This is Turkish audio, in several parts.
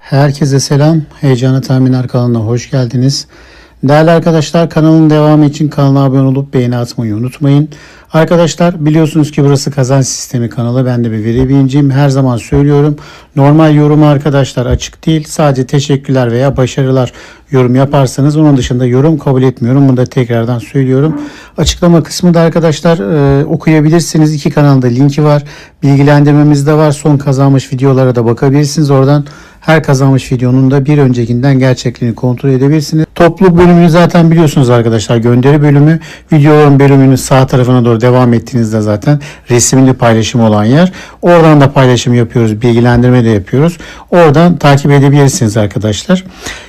Herkese selam. Heyecanı Tahminler kanalına hoş geldiniz. Değerli arkadaşlar kanalın devamı için kanala abone olup beğeni atmayı unutmayın. Arkadaşlar biliyorsunuz ki burası kazanç sistemi kanalı. Ben de bir veri bilinciyim. Her zaman söylüyorum. Normal yorum arkadaşlar açık değil. Sadece teşekkürler veya başarılar yorum yaparsanız onun dışında yorum kabul etmiyorum. Bunu da tekrardan söylüyorum. Açıklama kısmında arkadaşlar e, okuyabilirsiniz. İki kanalda linki var. Bilgilendirmemiz de var. Son kazanmış videolara da bakabilirsiniz. Oradan her kazanmış videonun da bir öncekinden gerçekliğini kontrol edebilirsiniz. Topluluk bölümünü zaten biliyorsunuz arkadaşlar. Gönderi bölümü videoların bölümünün sağ tarafına doğru devam ettiğinizde zaten resimli paylaşım olan yer. Oradan da paylaşım yapıyoruz. Bilgilendirme de yapıyoruz. Oradan takip edebilirsiniz arkadaşlar.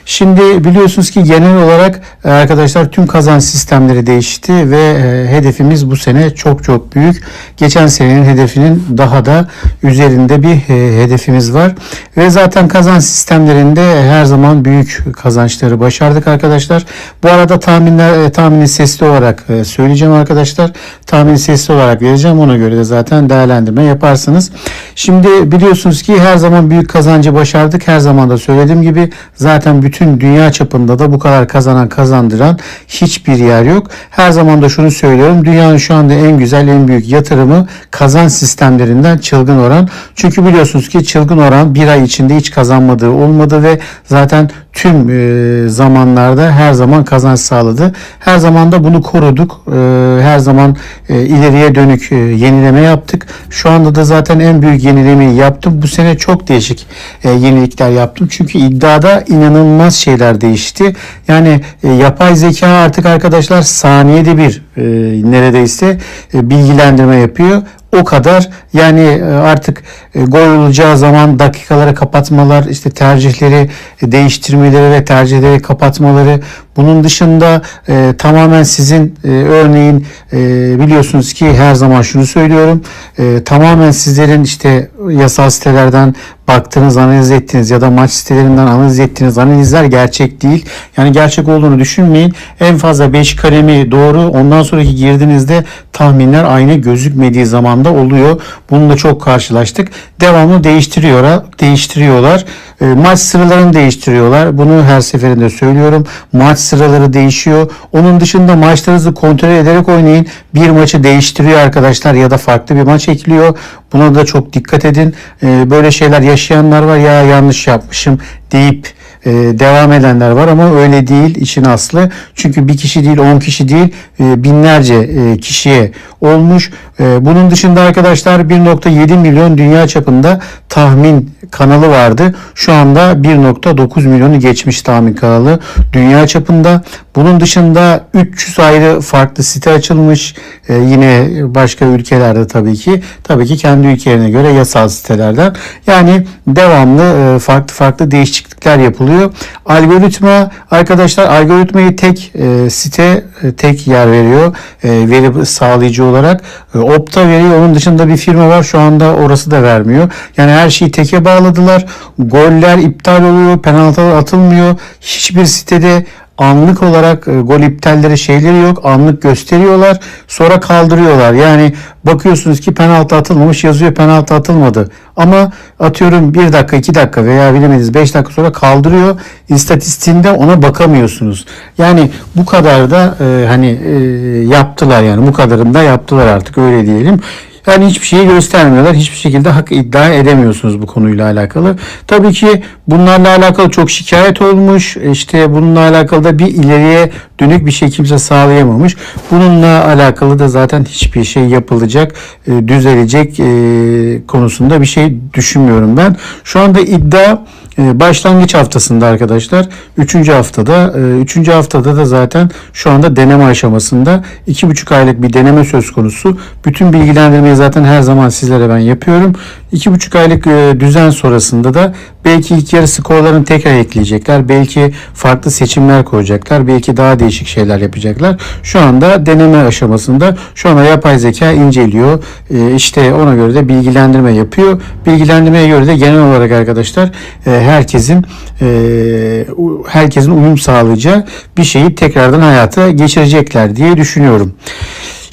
Şimdi biliyorsunuz ki genel olarak e, arkadaşlar tüm kazanç sistemleri değişti ve e, hedefimiz bu sene çok çok büyük. Geçen senenin hedefinin daha da üzerinde bir e, hedefimiz var. Ve zaten kazanç sistemlerinde her zaman büyük kazançları başardık arkadaşlar. Bu arada tahminler tahmini sesli olarak söyleyeceğim arkadaşlar. Tahmini sesli olarak vereceğim. Ona göre de zaten değerlendirme yaparsınız. Şimdi biliyorsunuz ki her zaman büyük kazancı başardık. Her zaman da söylediğim gibi zaten bütün dünya çapında da bu kadar kazanan kazandıran hiçbir yer yok. Her zaman da şunu söylüyorum. Dünyanın şu anda en güzel en büyük yatırımı kazanç sistemlerinden çılgın oran. Çünkü biliyorsunuz ki çılgın oran bir ay içinde hiç kazanmadığı olmadı ve zaten tüm e, zamanlarda her zaman kazanç sağladı. Her zaman da bunu koruduk. E, her zaman e, ileriye dönük e, yenileme yaptık. Şu anda da zaten en büyük yenilemeyi yaptım. Bu sene çok değişik e, yenilikler yaptım. Çünkü iddiada inanılmaz şeyler değişti. Yani e, yapay zeka artık arkadaşlar saniyede bir e, neredeyse e, bilgilendirme yapıyor o kadar. Yani e, artık e, gol olacağı zaman dakikaları kapatmalar işte tercihleri e, değiştirmeleri ve tercihleri kapatmaları. Bunun dışında e, tamamen sizin e, örneğin e, biliyorsunuz ki her zaman şunu söylüyorum e, tamamen sizlerin işte yasal sitelerden baktığınız analiz ettiğiniz ya da maç sitelerinden analiz ettiğiniz analizler gerçek değil. Yani gerçek olduğunu düşünmeyin. En fazla 5 kalemi doğru ondan sonraki girdiğinizde tahminler aynı gözükmediği zamanda oluyor. Bununla çok karşılaştık. Devamlı değiştiriyorlar. değiştiriyorlar. E, maç sıralarını değiştiriyorlar. Bunu her seferinde söylüyorum. Maç sıraları değişiyor. Onun dışında maçlarınızı kontrol ederek oynayın. Bir maçı değiştiriyor arkadaşlar ya da farklı bir maç ekliyor. Buna da çok dikkat edin. E, böyle şeyler yaşayanlar var ya yanlış yapmışım deyip e, devam edenler var ama öyle değil işin aslı. Çünkü bir kişi değil 10 kişi değil e, binlerce e, kişiye olmuş. E, bunun dışında arkadaşlar 1.7 milyon dünya çapında tahmin kanalı vardı. Şu anda 1.9 milyonu geçmiş tahmin kanalı dünya çapında. Bunun dışında 300 ayrı farklı site açılmış. E, yine başka ülkelerde tabii ki. Tabii ki kendi ülkelerine göre yasal sitelerden. Yani devamlı e, farklı farklı değişiklikler yapılıyor. Algoritma arkadaşlar algoritmayı tek e, site e, tek yer veriyor. E, veri sağlayıcı olarak. E, Opta veriyor. Onun dışında bir firma var. Şu anda orası da vermiyor. Yani her şeyi teke bağladılar. Goller iptal oluyor. Penaltılar atılmıyor. Hiçbir sitede anlık olarak e, gol iptalleri şeyleri yok. Anlık gösteriyorlar. Sonra kaldırıyorlar. Yani bakıyorsunuz ki penaltı atılmamış yazıyor penaltı atılmadı. Ama atıyorum 1 dakika 2 dakika veya bilemediniz 5 dakika sonra kaldırıyor. İstatistiğinde ona bakamıyorsunuz. Yani bu kadar da e, hani e, yaptılar yani bu kadarını da yaptılar artık öyle diyelim. Yani hiçbir şeyi göstermiyorlar. Hiçbir şekilde hak iddia edemiyorsunuz bu konuyla alakalı. Tabii ki bunlarla alakalı çok şikayet olmuş. İşte bununla alakalı da bir ileriye dönük bir şey kimse sağlayamamış. Bununla alakalı da zaten hiçbir şey yapılacak, e, düzelecek e, konusunda bir şey düşünmüyorum ben. Şu anda iddia e, başlangıç haftasında arkadaşlar. Üçüncü haftada. e, Üçüncü haftada da zaten şu anda deneme aşamasında. iki buçuk aylık bir deneme söz konusu. Bütün bilgilendirmeyi zaten her zaman sizlere ben yapıyorum. İki buçuk aylık e, düzen sonrasında da belki ilk yarı skorlarını tekrar ekleyecekler. Belki farklı seçimler koyacaklar. Belki daha değişik şeyler yapacaklar. Şu anda deneme aşamasında. Şu anda yapay zeka inceliyor. E, işte ona göre de bilgilendirme yapıyor. Bilgilendirmeye göre de genel olarak arkadaşlar e, herkesin herkesin uyum sağlayacağı bir şeyi tekrardan hayata geçirecekler diye düşünüyorum.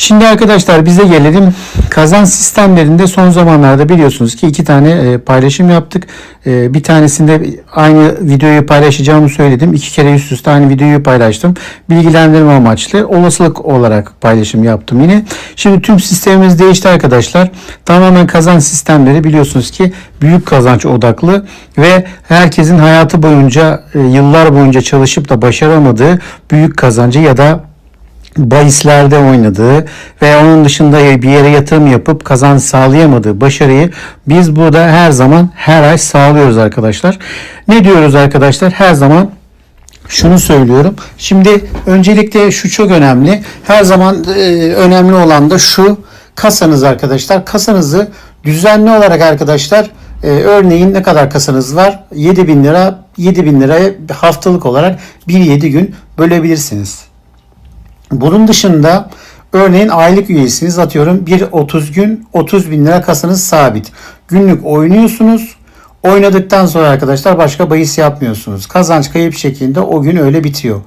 Şimdi arkadaşlar bize gelelim Kazan sistemlerinde son zamanlarda biliyorsunuz ki iki tane e, paylaşım yaptık. E, bir tanesinde aynı videoyu paylaşacağımı söyledim. İki kere üst üste aynı videoyu paylaştım. Bilgilendirme amaçlı olasılık olarak paylaşım yaptım yine. Şimdi tüm sistemimiz değişti arkadaşlar. Tamamen kazan sistemleri biliyorsunuz ki büyük kazanç odaklı ve herkesin hayatı boyunca e, yıllar boyunca çalışıp da başaramadığı büyük kazancı ya da bahislerde oynadığı ve onun dışında bir yere yatırım yapıp kazanç sağlayamadığı başarıyı biz burada her zaman her ay sağlıyoruz arkadaşlar. Ne diyoruz arkadaşlar? Her zaman şunu söylüyorum. Şimdi öncelikle şu çok önemli. Her zaman e, önemli olan da şu kasanız arkadaşlar. Kasanızı düzenli olarak arkadaşlar e, örneğin ne kadar kasanız var? 7000 lira 7000 liraya haftalık olarak 1-7 gün bölebilirsiniz. Bunun dışında örneğin aylık üyesiniz atıyorum bir 30 gün 30 bin lira kasanız sabit. Günlük oynuyorsunuz. Oynadıktan sonra arkadaşlar başka bahis yapmıyorsunuz. Kazanç kayıp şeklinde o gün öyle bitiyor.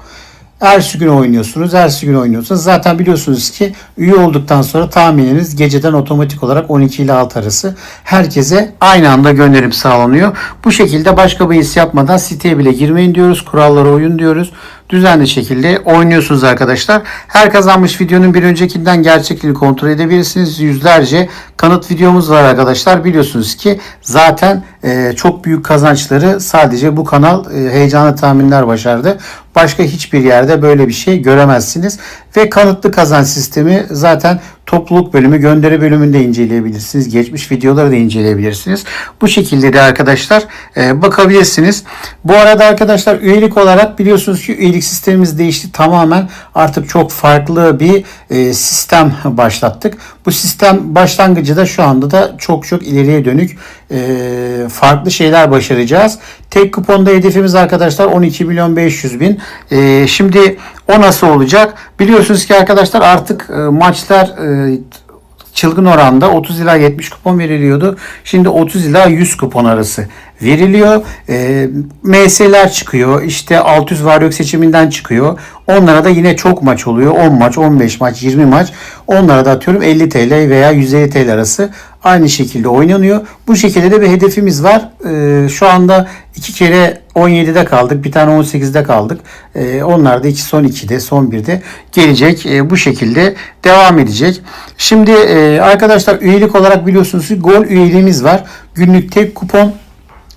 Ertesi gün oynuyorsunuz, ertesi gün oynuyorsunuz. Zaten biliyorsunuz ki üye olduktan sonra tahmininiz geceden otomatik olarak 12 ile 6 arası herkese aynı anda gönderim sağlanıyor. Bu şekilde başka bahis yapmadan siteye bile girmeyin diyoruz. Kurallara uyun diyoruz. Düzenli şekilde oynuyorsunuz arkadaşlar. Her kazanmış videonun bir öncekinden gerçekliğini kontrol edebilirsiniz. Yüzlerce kanıt videomuz var arkadaşlar. Biliyorsunuz ki zaten e, çok büyük kazançları sadece bu kanal e, heyecanlı tahminler başardı. Başka hiçbir yerde böyle bir şey göremezsiniz. Ve kanıtlı kazanç sistemi zaten topluluk bölümü, gönderi bölümünde inceleyebilirsiniz. Geçmiş videoları da inceleyebilirsiniz. Bu şekilde de arkadaşlar e, bakabilirsiniz. Bu arada arkadaşlar üyelik olarak biliyorsunuz ki üyelik sistemimiz değişti. Tamamen artık çok farklı bir e, sistem başlattık. Bu sistem başlangıcı da şu anda da çok çok ileriye dönük e, farklı şeyler başaracağız. Tek kuponda hedefimiz arkadaşlar 12 milyon 500 bin. E, şimdi o nasıl olacak? Biliyorsunuz ki arkadaşlar artık e, maçlar e, çılgın oranda 30 ila 70 kupon veriliyordu. Şimdi 30 ila 100 kupon arası veriliyor. E, MS'ler çıkıyor. İşte 600 var yok seçiminden çıkıyor. Onlara da yine çok maç oluyor. 10 maç, 15 maç, 20 maç. Onlara da atıyorum 50 TL veya 150 TL arası aynı şekilde oynanıyor. Bu şekilde de bir hedefimiz var. E, şu anda iki kere 17'de kaldık. Bir tane 18'de kaldık. E, onlar da iki son 2'de, son 1'de gelecek. E, bu şekilde devam edecek. Şimdi e, arkadaşlar üyelik olarak biliyorsunuz gol üyeliğimiz var. Günlük tek kupon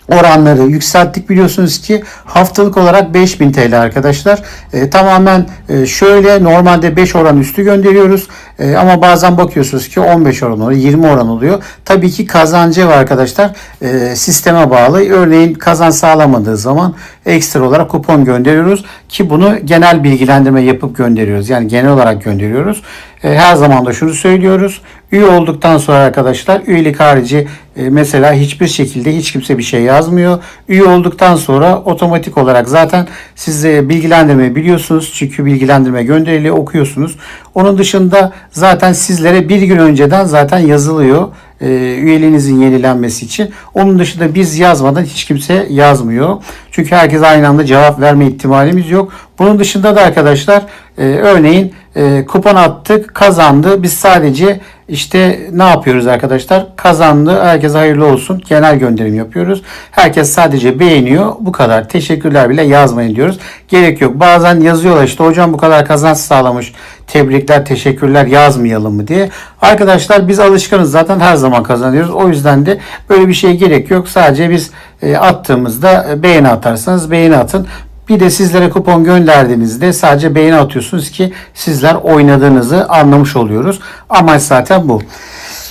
oranları yükselttik biliyorsunuz ki haftalık olarak 5000 TL arkadaşlar. E, tamamen e, şöyle normalde 5 oran üstü gönderiyoruz. E, ama bazen bakıyorsunuz ki 15 oran oluyor, 20 oran oluyor. Tabii ki kazancı var arkadaşlar. E, sisteme bağlı. Örneğin kazan sağlamadığı zaman ekstra olarak kupon gönderiyoruz ki bunu genel bilgilendirme yapıp gönderiyoruz. Yani genel olarak gönderiyoruz. E, her zaman da şunu söylüyoruz. Üye olduktan sonra arkadaşlar üyelik harici e, mesela hiçbir şekilde hiç kimse bir şey yazmıyor. Üye olduktan sonra otomatik olarak zaten siz e, bilgilendirme biliyorsunuz. Çünkü bilgilendirme gönderiliyor okuyorsunuz. Onun dışında zaten sizlere bir gün önceden zaten yazılıyor e, üyeliğinizin yenilenmesi için. Onun dışında biz yazmadan hiç kimse yazmıyor. Çünkü herkes aynı anda cevap verme ihtimalimiz yok. Bunun dışında da arkadaşlar e, örneğin e, kupon attık kazandı. Biz sadece işte ne yapıyoruz arkadaşlar? Kazandı. Herkese hayırlı olsun. Genel gönderim yapıyoruz. Herkes sadece beğeniyor. Bu kadar. Teşekkürler bile yazmayın diyoruz. Gerek yok. Bazen yazıyorlar işte hocam bu kadar kazanç sağlamış. Tebrikler, teşekkürler yazmayalım mı diye. Arkadaşlar biz alışkanız zaten her zaman kazanıyoruz. O yüzden de böyle bir şeye gerek yok. Sadece biz e, attığımızda e, beğeni atarsanız beğeni atın. Bir de sizlere kupon gönderdiğinizde sadece beğeni atıyorsunuz ki sizler oynadığınızı anlamış oluyoruz. Amaç zaten bu.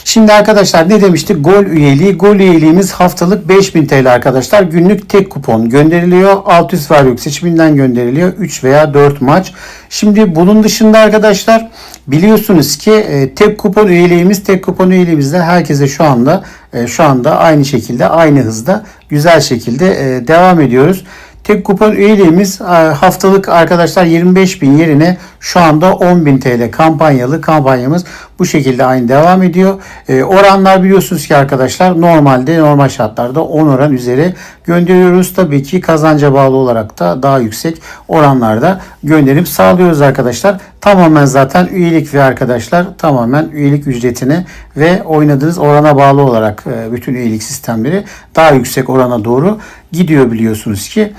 Şimdi arkadaşlar ne demiştik? Gol üyeliği. Gol üyeliğimiz haftalık 5000 TL arkadaşlar. Günlük tek kupon gönderiliyor. 600 var yok seçiminden gönderiliyor. 3 veya 4 maç. Şimdi bunun dışında arkadaşlar biliyorsunuz ki e, tek kupon üyeliğimiz tek kupon üyeliğimizde herkese şu anda e, şu anda aynı şekilde aynı hızda güzel şekilde e, devam ediyoruz. Tek kupon üyeliğimiz haftalık arkadaşlar 25 bin yerine şu anda 10 bin TL kampanyalı kampanyamız. Bu şekilde aynı devam ediyor. E, oranlar biliyorsunuz ki arkadaşlar normalde normal şartlarda 10 oran üzeri gönderiyoruz. Tabii ki kazanca bağlı olarak da daha yüksek oranlarda gönderim sağlıyoruz arkadaşlar. Tamamen zaten üyelik ve arkadaşlar tamamen üyelik ücretine ve oynadığınız orana bağlı olarak e, bütün üyelik sistemleri daha yüksek orana doğru gidiyor biliyorsunuz ki.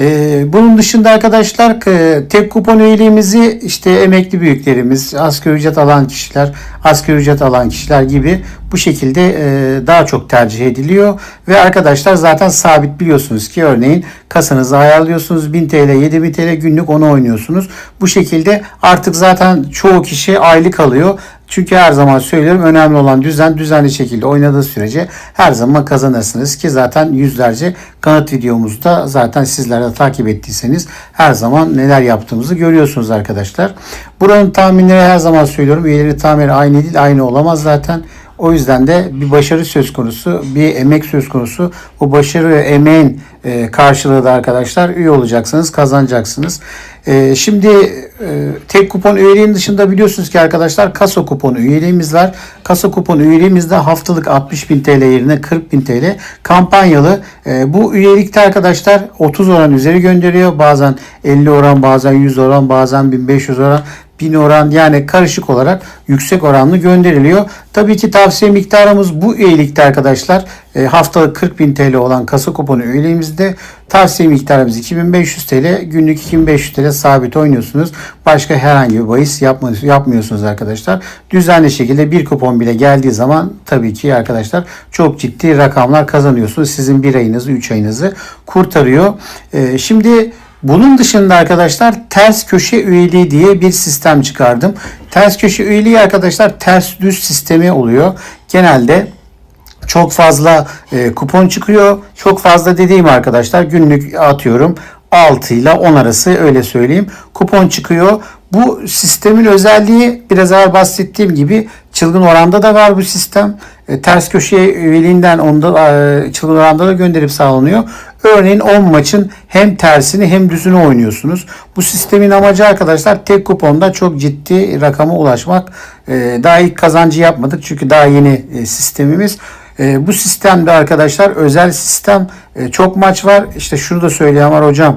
Ee, bunun dışında arkadaşlar e, tek kupon üyeliğimizi işte emekli büyüklerimiz, asgari ücret alan kişiler, asgari ücret alan kişiler gibi bu şekilde e, daha çok tercih ediliyor. Ve arkadaşlar zaten sabit biliyorsunuz ki örneğin kasanızı ayarlıyorsunuz 1000 TL, 7000 TL günlük onu oynuyorsunuz. Bu şekilde artık zaten çoğu kişi aylık alıyor. Çünkü her zaman söylüyorum önemli olan düzen düzenli şekilde oynadığı sürece her zaman kazanırsınız ki zaten yüzlerce kanıt videomuzda zaten sizler de takip ettiyseniz her zaman neler yaptığımızı görüyorsunuz arkadaşlar. Buranın tahminleri her zaman söylüyorum üyeleri tahminleri aynı değil aynı olamaz zaten. O yüzden de bir başarı söz konusu, bir emek söz konusu. Bu başarı ve emeğin e, karşılığı da arkadaşlar üye olacaksınız, kazanacaksınız. E, şimdi e, tek kupon üyeliğin dışında biliyorsunuz ki arkadaşlar kasa kuponu üyeliğimiz var. Kasa kuponu üyeliğimizde haftalık 60.000 TL yerine 40.000 TL kampanyalı. Bu üyelikte arkadaşlar 30 oran üzeri gönderiyor. Bazen 50 oran, bazen 100 oran, bazen 1500 oran bin oran yani karışık olarak yüksek oranlı gönderiliyor. Tabii ki tavsiye miktarımız bu üyelikte arkadaşlar. E, haftalık 40 bin TL olan kasa kuponu üyeliğimizde tavsiye miktarımız 2500 TL. Günlük 2500 TL sabit oynuyorsunuz. Başka herhangi bir bahis yapmıyorsunuz arkadaşlar. Düzenli şekilde bir kupon bile geldiği zaman tabii ki arkadaşlar çok ciddi rakamlar kazanıyorsunuz. Sizin bir ayınızı 3 ayınızı kurtarıyor. E, şimdi bunun dışında arkadaşlar ters köşe üyeliği diye bir sistem çıkardım. Ters köşe üyeliği arkadaşlar ters düz sistemi oluyor. Genelde çok fazla e, kupon çıkıyor. Çok fazla dediğim arkadaşlar günlük atıyorum 6 ile 10 arası öyle söyleyeyim. Kupon çıkıyor. Bu sistemin özelliği biraz evvel bahsettiğim gibi çılgın oranda da var bu sistem. E, ters köşe üyeliğinden onda e, çılgın oranda da gönderip sağlanıyor. Örneğin 10 maçın hem tersini hem düzünü oynuyorsunuz. Bu sistemin amacı arkadaşlar tek kuponda çok ciddi rakama ulaşmak. E, daha ilk kazancı yapmadık çünkü daha yeni e, sistemimiz. Bu sistemde arkadaşlar özel sistem çok maç var. İşte şunu da söyleyeyim var hocam.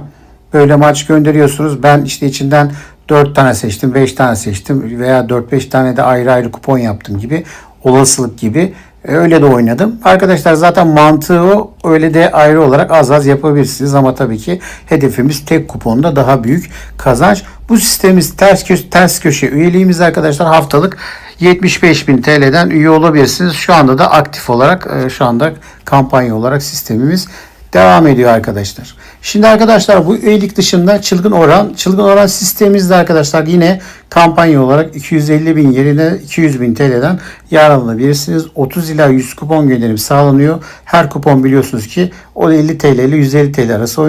Böyle maç gönderiyorsunuz. Ben işte içinden 4 tane seçtim, 5 tane seçtim veya 4-5 tane de ayrı ayrı kupon yaptım gibi olasılık gibi e, öyle de oynadım. Arkadaşlar zaten mantığı o. Öyle de ayrı olarak az az yapabilirsiniz ama tabii ki hedefimiz tek kuponda daha büyük kazanç. Bu sistemimiz ters köşe, ters köşe üyeliğimiz arkadaşlar haftalık 75.000 TL'den üye olabilirsiniz. Şu anda da aktif olarak e, şu anda kampanya olarak sistemimiz devam ediyor arkadaşlar. Şimdi arkadaşlar bu üyelik dışında çılgın oran, çılgın oran sistemimizde arkadaşlar yine kampanya olarak 250 bin yerine 200 bin TL'den yararlanabilirsiniz. 30 ila 100 kupon gönderim sağlanıyor. Her kupon biliyorsunuz ki o 50 TL ile 150 TL arası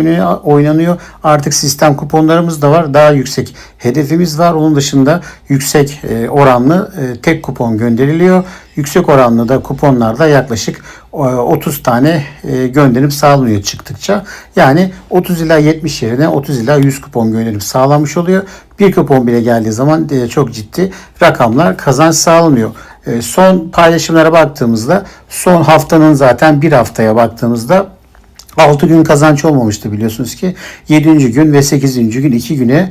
oynanıyor. Artık sistem kuponlarımız da var. Daha yüksek hedefimiz var. Onun dışında yüksek e, oranlı e, tek kupon gönderiliyor. Yüksek oranlı da kuponlarda yaklaşık 30 e, tane gönderim sağlanıyor çıktıkça. Yani 30 ila 70 yerine 30 ila 100 kupon gönderim sağlanmış oluyor. Bir kupon bile geldiği zaman e, çok ciddi rakamlar kazanç sağlanıyor. E, son paylaşımlara baktığımızda son haftanın zaten bir haftaya baktığımızda 6 gün kazanç olmamıştı biliyorsunuz ki. 7. gün ve 8. gün 2 güne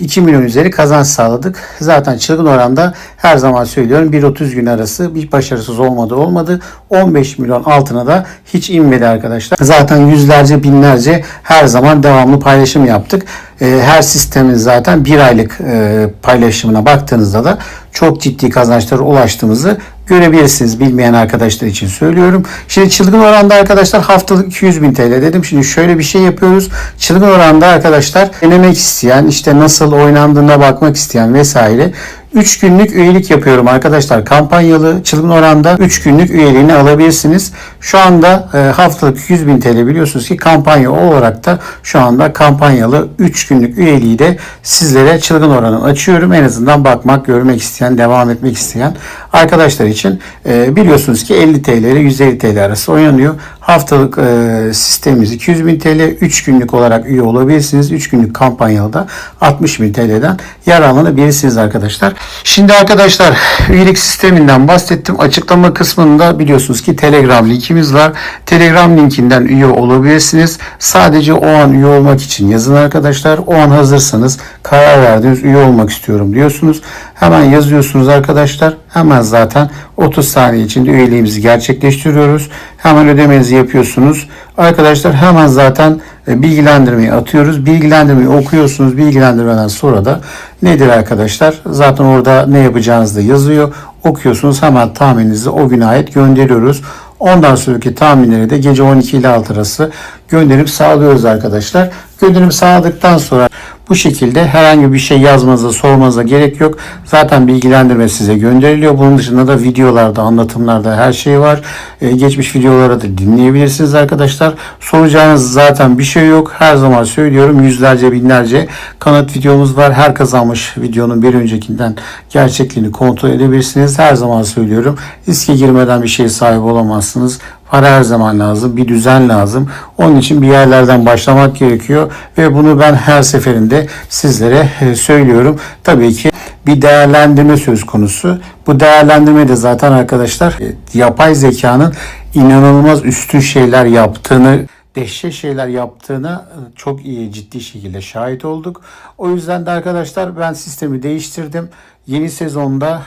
2 milyon üzeri kazanç sağladık. Zaten çılgın oranda her zaman söylüyorum 1-30 gün arası bir başarısız olmadı olmadı. 15 milyon altına da hiç inmedi arkadaşlar. Zaten yüzlerce binlerce her zaman devamlı paylaşım yaptık. Ee, her sistemin zaten bir aylık e, paylaşımına baktığınızda da çok ciddi kazançlara ulaştığımızı görebilirsiniz. Bilmeyen arkadaşlar için söylüyorum. Şimdi çılgın oranda arkadaşlar haftalık 200 bin TL dedim. Şimdi şöyle bir şey yapıyoruz. Çılgın oranda arkadaşlar denemek isteyen işte nasıl oynandığına bakmak isteyen vesaire 3 günlük üyelik yapıyorum arkadaşlar. Kampanyalı çılgın oranda 3 günlük üyeliğini alabilirsiniz. Şu anda e, haftalık 100 bin TL biliyorsunuz ki kampanya olarak da şu anda kampanyalı 3 günlük üyeliği de sizlere çılgın oranı açıyorum. En azından bakmak, görmek isteyen, devam etmek isteyen arkadaşlar için e, biliyorsunuz ki 50 TL ile 150 TL arası oynanıyor. Haftalık e, sistemimiz 200 bin TL. 3 günlük olarak üye olabilirsiniz. 3 günlük kampanyalı da 60 bin TL'den yararlanabilirsiniz arkadaşlar. Şimdi arkadaşlar üyelik sisteminden bahsettim. Açıklama kısmında biliyorsunuz ki Telegram linkimiz var. Telegram linkinden üye olabilirsiniz. Sadece o an üye olmak için yazın arkadaşlar. O an hazırsanız karar verdiniz üye olmak istiyorum diyorsunuz. Hemen yazıyorsunuz arkadaşlar. Hemen zaten 30 saniye içinde üyeliğimizi gerçekleştiriyoruz. Hemen ödemenizi yapıyorsunuz. Arkadaşlar hemen zaten e, bilgilendirmeyi atıyoruz. Bilgilendirmeyi okuyorsunuz. Bilgilendirmeden sonra da nedir arkadaşlar? Zaten orada ne yapacağınız da yazıyor. Okuyorsunuz hemen tahmininizi o güne ait gönderiyoruz. Ondan sonraki tahminleri de gece 12 ile 6 arası gönderip sağlıyoruz arkadaşlar. Gönderim sağladıktan sonra bu şekilde herhangi bir şey yazmanıza, sormanıza gerek yok. Zaten bilgilendirme size gönderiliyor. Bunun dışında da videolarda, anlatımlarda her şey var. Ee, geçmiş videoları da dinleyebilirsiniz arkadaşlar. Soracağınız zaten bir şey yok. Her zaman söylüyorum yüzlerce, binlerce kanıt videomuz var. Her kazanmış videonun bir öncekinden gerçekliğini kontrol edebilirsiniz. Her zaman söylüyorum. Riske girmeden bir şeye sahip olamazsınız. Para her zaman lazım. Bir düzen lazım. Onun için bir yerlerden başlamak gerekiyor. Ve bunu ben her seferinde sizlere e, söylüyorum. Tabii ki bir değerlendirme söz konusu. Bu değerlendirme de zaten arkadaşlar e, yapay zekanın inanılmaz üstün şeyler yaptığını dehşet şeyler yaptığına e, çok iyi ciddi şekilde şahit olduk. O yüzden de arkadaşlar ben sistemi değiştirdim. Yeni sezonda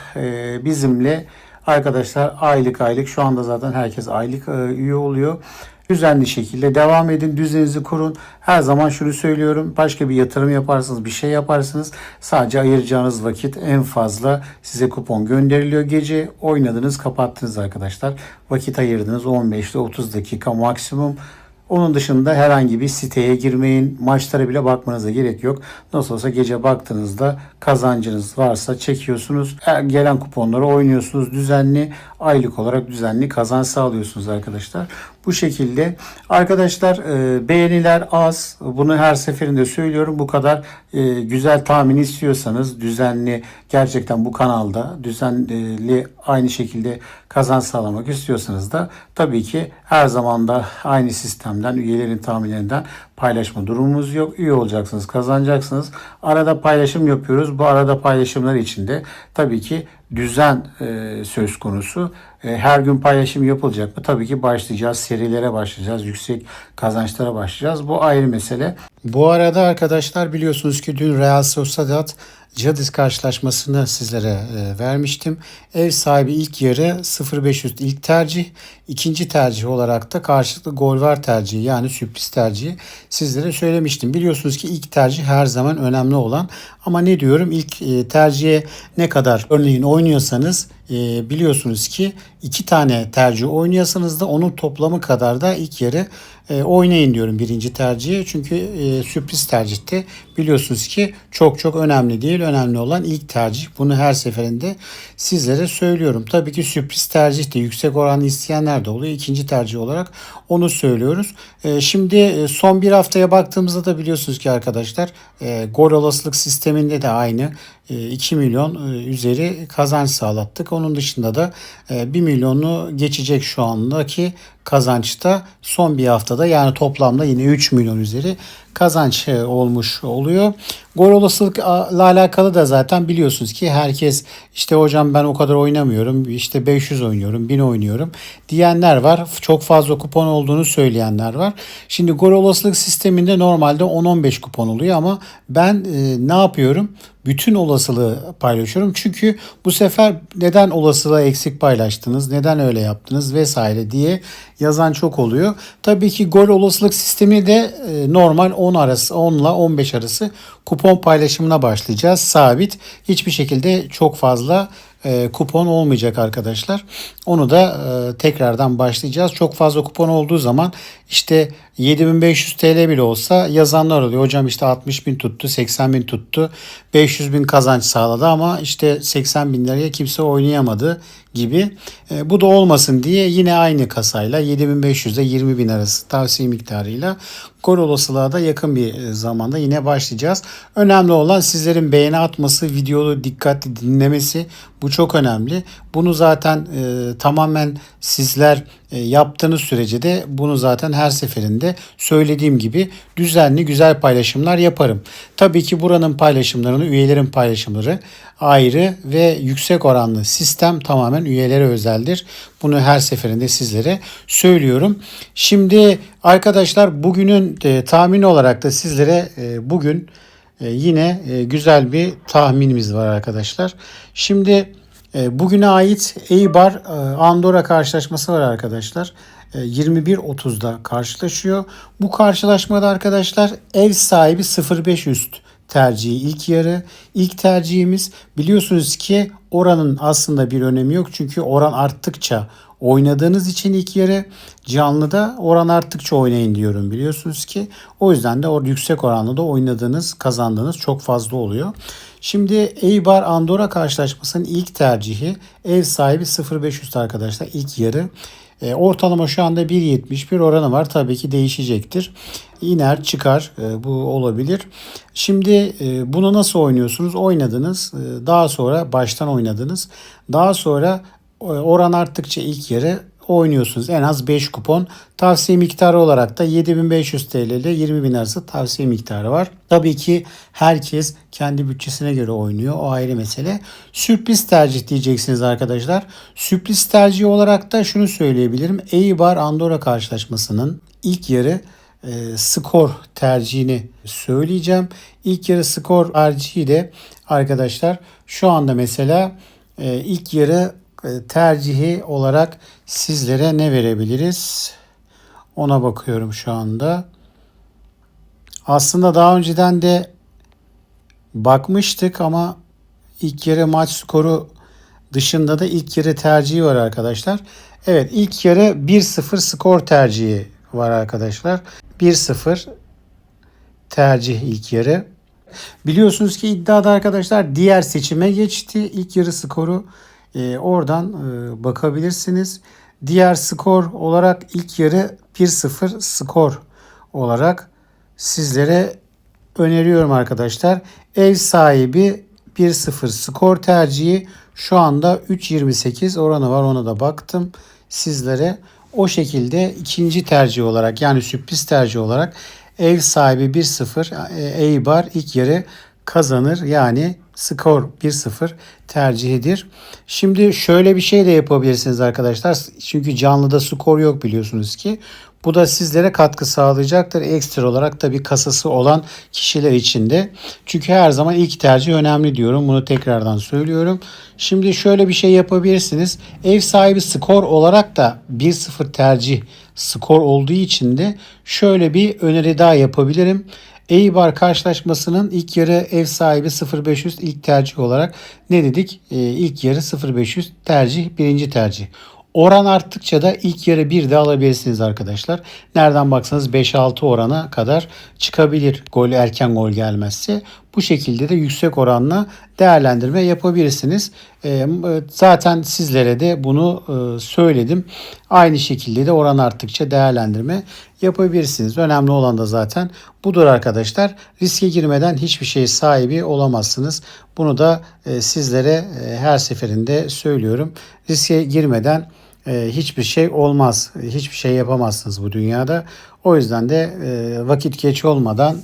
bizimle Arkadaşlar aylık aylık şu anda zaten herkes aylık e, üye oluyor. Düzenli şekilde devam edin. Düzeninizi kurun. Her zaman şunu söylüyorum. Başka bir yatırım yaparsınız, bir şey yaparsınız. Sadece ayıracağınız vakit en fazla size kupon gönderiliyor. Gece oynadınız, kapattınız arkadaşlar. Vakit ayırdınız 15 ile 30 dakika maksimum. Onun dışında herhangi bir siteye girmeyin. Maçlara bile bakmanıza gerek yok. Nasıl olsa gece baktığınızda kazancınız varsa çekiyorsunuz. Gelen kuponları oynuyorsunuz. Düzenli aylık olarak düzenli kazanç sağlıyorsunuz arkadaşlar. Bu şekilde arkadaşlar e, beğeniler az. Bunu her seferinde söylüyorum. Bu kadar e, güzel tahmin istiyorsanız düzenli gerçekten bu kanalda düzenli aynı şekilde kazanç sağlamak istiyorsanız da tabii ki her zaman da aynı sistemden üyelerin tahminlerinden paylaşma durumumuz yok. Üye olacaksınız, kazanacaksınız. Arada paylaşım yapıyoruz. Bu arada paylaşımlar içinde tabii ki düzen e, söz konusu. E, her gün paylaşım yapılacak mı? Tabii ki başlayacağız. Serilere başlayacağız. Yüksek kazançlara başlayacağız. Bu ayrı mesele. Bu arada arkadaşlar biliyorsunuz ki dün Real Sociedad Cadiz karşılaşmasını sizlere e, vermiştim. Ev sahibi ilk yarı 0-5 üst ilk tercih. ikinci tercih olarak da karşılıklı gol var tercihi yani sürpriz tercihi sizlere söylemiştim. Biliyorsunuz ki ilk tercih her zaman önemli olan ama ne diyorum ilk e, tercihe ne kadar örneğin oynuyorsanız e, biliyorsunuz ki iki tane tercih oynuyorsanız da onun toplamı kadar da ilk yarı e, oynayın diyorum birinci tercihe. Çünkü e, sürpriz tercihte biliyorsunuz ki çok çok önemli değil. Önemli olan ilk tercih. Bunu her seferinde sizlere söylüyorum. Tabii ki sürpriz tercih de yüksek oranı isteyenler de oluyor. İkinci tercih olarak onu söylüyoruz. E, şimdi e, son bir haftaya baktığımızda da biliyorsunuz ki arkadaşlar e, gol olasılık sisteminde de aynı. 2 e, milyon e, üzeri kazanç sağlattık. Onun dışında da 1 e, milyonu geçecek şu andaki kazançta son bir haftada yani toplamda yine 3 milyon üzeri kazanç olmuş oluyor. Gol olasılıkla alakalı da zaten biliyorsunuz ki herkes işte hocam ben o kadar oynamıyorum işte 500 oynuyorum 1000 oynuyorum diyenler var. Çok fazla kupon olduğunu söyleyenler var. Şimdi gol olasılık sisteminde normalde 10-15 kupon oluyor ama ben e, ne yapıyorum? Bütün olasılığı paylaşıyorum. Çünkü bu sefer neden olasılığı eksik paylaştınız, neden öyle yaptınız vesaire diye yazan çok oluyor. Tabii ki gol olasılık sistemi de e, normal 10 arası 10 ile 15 arası kupon paylaşımına başlayacağız. Sabit. Hiçbir şekilde çok fazla e, kupon olmayacak arkadaşlar. Onu da e, tekrardan başlayacağız. Çok fazla kupon olduğu zaman işte 7500 TL bile olsa yazanlar oluyor. Hocam işte 60 bin tuttu, 80 bin tuttu, 500 bin kazanç sağladı ama işte 80 bin liraya kimse oynayamadı gibi. E, bu da olmasın diye yine aynı kasayla 7500 ile 20.000 arası tavsiye miktarıyla gol olasılığa da yakın bir e, zamanda yine başlayacağız. Önemli olan sizlerin beğeni atması, videoyu dikkatli dinlemesi. Bu çok önemli. Bunu zaten e, tamamen sizler e, yaptığınız sürece de bunu zaten her seferinde söylediğim gibi düzenli güzel paylaşımlar yaparım. Tabii ki buranın paylaşımlarını, üyelerin paylaşımları ayrı ve yüksek oranlı sistem tamamen üyelere özeldir. Bunu her seferinde sizlere söylüyorum. Şimdi arkadaşlar bugünün e, tahmini olarak da sizlere e, bugün e, yine e, güzel bir tahminimiz var arkadaşlar. Şimdi e, bugüne ait Eibar e, Andorra karşılaşması var arkadaşlar. E, 21.30'da karşılaşıyor. Bu karşılaşmada arkadaşlar ev sahibi 0.5 üst tercihi ilk yarı. İlk tercihimiz biliyorsunuz ki oranın aslında bir önemi yok. Çünkü oran arttıkça oynadığınız için ilk yarı canlıda oran arttıkça oynayın diyorum biliyorsunuz ki. O yüzden de orada yüksek oranlı da oynadığınız kazandığınız çok fazla oluyor. Şimdi Eibar Andorra karşılaşmasının ilk tercihi ev sahibi 0.500 arkadaşlar ilk yarı. E, ortalama şu anda 1.71 oranı var. Tabii ki değişecektir. İner çıkar e, bu olabilir. Şimdi e, bunu nasıl oynuyorsunuz? Oynadınız. E, daha sonra baştan oynadınız. Daha sonra e, oran arttıkça ilk yarı oynuyorsunuz. En az 5 kupon. Tavsiye miktarı olarak da 7500 TL ile 20.000 arası tavsiye miktarı var. Tabii ki herkes kendi bütçesine göre oynuyor. O ayrı mesele. Sürpriz tercih diyeceksiniz arkadaşlar. Sürpriz tercih olarak da şunu söyleyebilirim. Eibar Andorra karşılaşmasının ilk yarı e, skor tercihini söyleyeceğim. İlk yarı skor tercihi de arkadaşlar şu anda mesela e, ilk yarı tercihi olarak sizlere ne verebiliriz? Ona bakıyorum şu anda. Aslında daha önceden de bakmıştık ama ilk yarı maç skoru dışında da ilk yarı tercihi var arkadaşlar. Evet ilk yarı 1-0 skor tercihi var arkadaşlar. 1-0 tercih ilk yarı. Biliyorsunuz ki iddiada arkadaşlar diğer seçime geçti. İlk yarı skoru e, oradan e, bakabilirsiniz. Diğer skor olarak ilk yarı 1-0 skor olarak sizlere öneriyorum arkadaşlar. Ev sahibi 1-0 skor tercihi şu anda 3.28 oranı var ona da baktım sizlere. O şekilde ikinci tercih olarak yani sürpriz tercih olarak ev sahibi 1-0 e, Eibar ilk yarı kazanır. Yani skor 1-0 tercihidir. Şimdi şöyle bir şey de yapabilirsiniz arkadaşlar. Çünkü canlıda skor yok biliyorsunuz ki. Bu da sizlere katkı sağlayacaktır. Ekstra olarak tabii kasası olan kişiler için de. Çünkü her zaman ilk tercih önemli diyorum. Bunu tekrardan söylüyorum. Şimdi şöyle bir şey yapabilirsiniz. Ev sahibi skor olarak da 1-0 tercih skor olduğu için de şöyle bir öneri daha yapabilirim. Eibar karşılaşmasının ilk yarı ev sahibi 0500 ilk tercih olarak ne dedik? Ee, ilk yarı 0500 tercih birinci tercih. Oran arttıkça da ilk yarı bir de alabilirsiniz arkadaşlar. Nereden baksanız 5-6 orana kadar çıkabilir gol erken gol gelmezse. Bu şekilde de yüksek oranla değerlendirme yapabilirsiniz. Ee, zaten sizlere de bunu e, söyledim. Aynı şekilde de oran arttıkça değerlendirme yapabilirsiniz. Önemli olan da zaten budur arkadaşlar. Riske girmeden hiçbir şey sahibi olamazsınız. Bunu da e, sizlere e, her seferinde söylüyorum. Riske girmeden hiçbir şey olmaz. Hiçbir şey yapamazsınız bu dünyada. O yüzden de vakit geç olmadan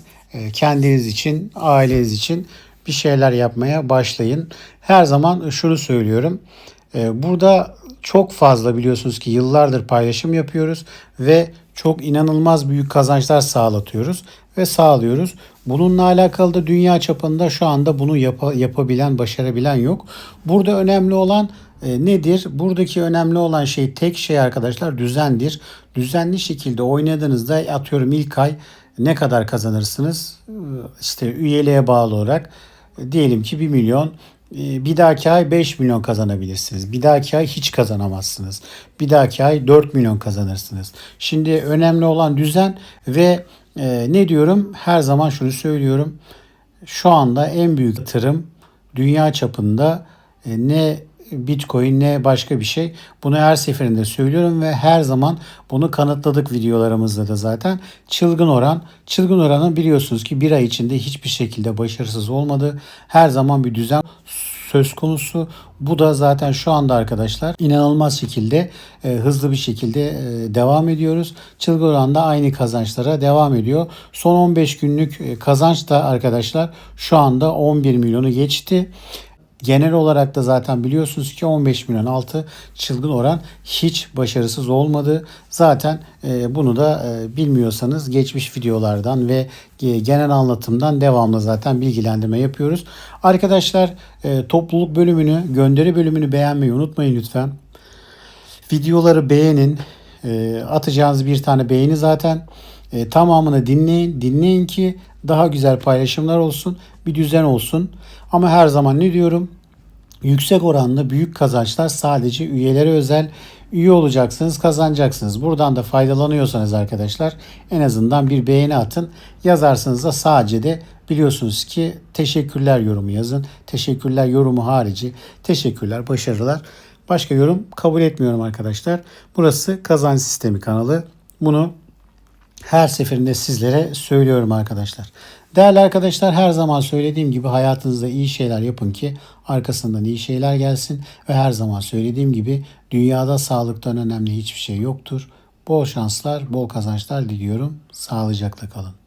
kendiniz için, aileniz için bir şeyler yapmaya başlayın. Her zaman şunu söylüyorum. Burada çok fazla biliyorsunuz ki yıllardır paylaşım yapıyoruz ve çok inanılmaz büyük kazançlar sağlatıyoruz ve sağlıyoruz. Bununla alakalı da dünya çapında şu anda bunu yap- yapabilen, başarabilen yok. Burada önemli olan e, nedir? Buradaki önemli olan şey tek şey arkadaşlar düzendir. Düzenli şekilde oynadığınızda atıyorum ilk ay ne kadar kazanırsınız? İşte üyeliğe bağlı olarak diyelim ki 1 milyon ee, bir dahaki ay 5 milyon kazanabilirsiniz. Bir dahaki ay hiç kazanamazsınız. Bir dahaki ay 4 milyon kazanırsınız. Şimdi önemli olan düzen ve e, ne diyorum? Her zaman şunu söylüyorum. Şu anda en büyük yatırım dünya çapında e, ne Bitcoin ne başka bir şey. Bunu her seferinde söylüyorum ve her zaman bunu kanıtladık videolarımızda da zaten. Çılgın oran. Çılgın oranın biliyorsunuz ki bir ay içinde hiçbir şekilde başarısız olmadı. Her zaman bir düzen söz konusu. Bu da zaten şu anda arkadaşlar inanılmaz şekilde e, hızlı bir şekilde e, devam ediyoruz. Çılgın oranda aynı kazançlara devam ediyor. Son 15 günlük e, kazanç da arkadaşlar şu anda 11 milyonu geçti. Genel olarak da zaten biliyorsunuz ki 15 milyon altı çılgın oran hiç başarısız olmadı. Zaten e, bunu da e, bilmiyorsanız geçmiş videolardan ve e, genel anlatımdan devamlı zaten bilgilendirme yapıyoruz. Arkadaşlar topluluk bölümünü, gönderi bölümünü beğenmeyi unutmayın lütfen. Videoları beğenin. Atacağınız bir tane beğeni zaten. Tamamını dinleyin. Dinleyin ki daha güzel paylaşımlar olsun. Bir düzen olsun. Ama her zaman ne diyorum? Yüksek oranlı büyük kazançlar sadece üyelere özel. Üye olacaksınız, kazanacaksınız. Buradan da faydalanıyorsanız arkadaşlar en azından bir beğeni atın. Yazarsınız da sadece de biliyorsunuz ki teşekkürler yorumu yazın. Teşekkürler yorumu harici teşekkürler, başarılar. Başka yorum kabul etmiyorum arkadaşlar. Burası kazanç sistemi kanalı. Bunu her seferinde sizlere söylüyorum arkadaşlar. Değerli arkadaşlar her zaman söylediğim gibi hayatınızda iyi şeyler yapın ki arkasından iyi şeyler gelsin. Ve her zaman söylediğim gibi dünyada sağlıktan önemli hiçbir şey yoktur. Bol şanslar, bol kazançlar diliyorum. Sağlıcakla kalın.